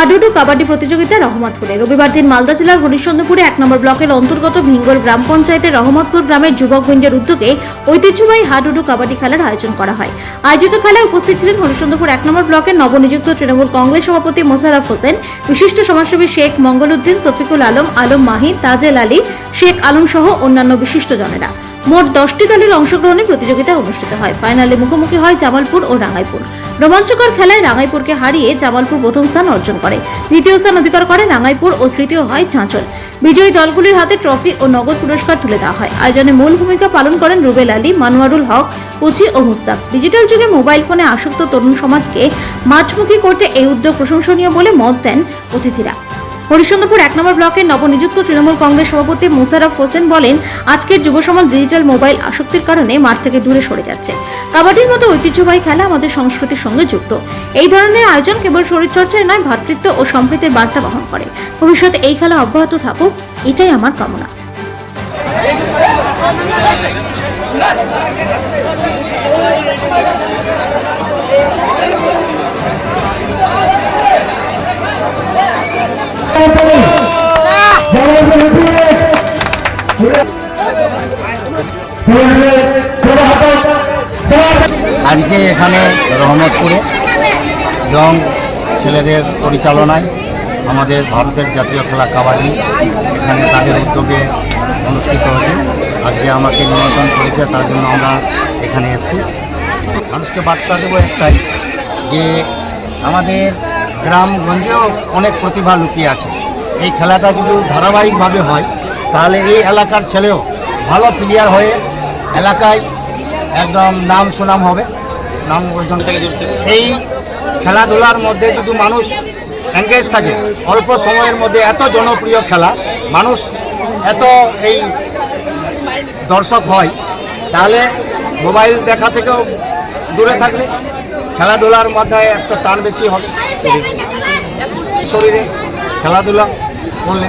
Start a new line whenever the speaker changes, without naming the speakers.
হাডুডু কাবাডি প্রতিযোগিতা রহমতপুরে রবিবার দিন মালদা জেলার হরিশ্চন্দ্রপুরে এক নম্বর ব্লকের অন্তর্গত ভিঙ্গল গ্রাম পঞ্চায়েতের রহমতপুর গ্রামের যুবকবৃন্দের উদ্যোগে ঐতিহ্যবাহী হাডুডু কাবাডি খেলার আয়োজন করা হয়। আয়োজিত খেলায় উপস্থিত ছিলেন হরিশ্চন্দ্রপুর এক নম্বর ব্লকের নবনিযুক্ত তৃণমূল কংগ্রেস সভাপতি মোশাররফ হোসেন, বিশিষ্ট সমাজসেবী শেখ মঙ্গলউদ্দিন সফিকুল আলম আলম মাহি তাজেল আলী, শেখ আলম সহ অন্যান্য বিশিষ্টজনেরা। মোট দশটি দলের অংশগ্রহণে প্রতিযোগিতা অনুষ্ঠিত হয়। ফাইনালে মুখোমুখি হয় জামালপুর ও রাঙ্গাইপুর রোমাঞ্চকর খেলায় রাঙ্গাইপুরকে হারিয়ে জামালপুর প্রথম স্থান অর্জন করে। দ্বিতীয় স্থান অধিকার করে রাঙ্গাইপুর ও তৃতীয় হয় চাঁচল। বিজয়ী দলগুলির হাতে ট্রফি ও নগদ পুরস্কার তুলে দেওয়া হয়। আয়োজনে মূল ভূমিকা পালন করেন রুবেল আলী, মানোয়ারুল হক, কুচি ও মুস্তাক। ডিজিটাল যুগে মোবাইল ফোনে আসক্ত তরুণ সমাজকে মাঠমুখী করতে এই উদ্যোগ প্রশংসনীয় বলে মত দেন অতিথিরা। হরিশ্চন্দ্রপুর এক নম্বর ব্লকের নবনিযুক্ত তৃণমূল কংগ্রেস সভাপতি মোশাররফ হোসেন বলেন, আজকের যুব সমাজ ডিজিটাল মোবাইল আসক্তির কারণে মাঠ থেকে দূরে সরে যাচ্ছে। কাবাডির মতো ঐতিহ্যবাহী খেলা আমাদের সংস্কৃতির সঙ্গে যুক্ত। এই ধরনের আয়োজন কেবল শরীরচর্চায় নয় ভ্রাতৃত্ব ও সম্প্রীতির বার্তা বহন করে। ভবিষ্যতে এই খেলা অব্যাহত থাকুক, এটাই আমার কামনা।
আজকে এখানে রহমতপুরে জং ছেলেদের পরিচালনায় আমাদের ভারতের জাতীয় খেলা কাবাডি এখানে তাদের উদ্যোগে অনুষ্ঠিত হয়েছে। আজকে আমাকে নিমন্ত্রণ করেছে, তার জন্য আমরা এখানে এসেছি। মানুষকে বার্তা দেবো একটাই, যে আমাদের গ্রামগঞ্জেও অনেক প্রতিভা লুকিয়ে আছে। এই খেলাটা যদি ধারাবাহিকভাবে হয়, তাহলে এই এলাকার ছেলেও ভালো প্লেয়ার হয়ে এলাকায় একদম নাম সুনাম হবে। নাম অর্জন এই খেলাধুলার মধ্যে যদি মানুষ এঙ্গেজ থাকে, অল্প সময়ের মধ্যে এত জনপ্রিয় খেলা, মানুষ এত এই দর্শক হয়, তাহলে মোবাইল দেখা থেকেও দূরে থাকলে খেলাধুলার মাধ্যমে একটা টান বেশি হবে। শরীরে খেলাধুলা করলে।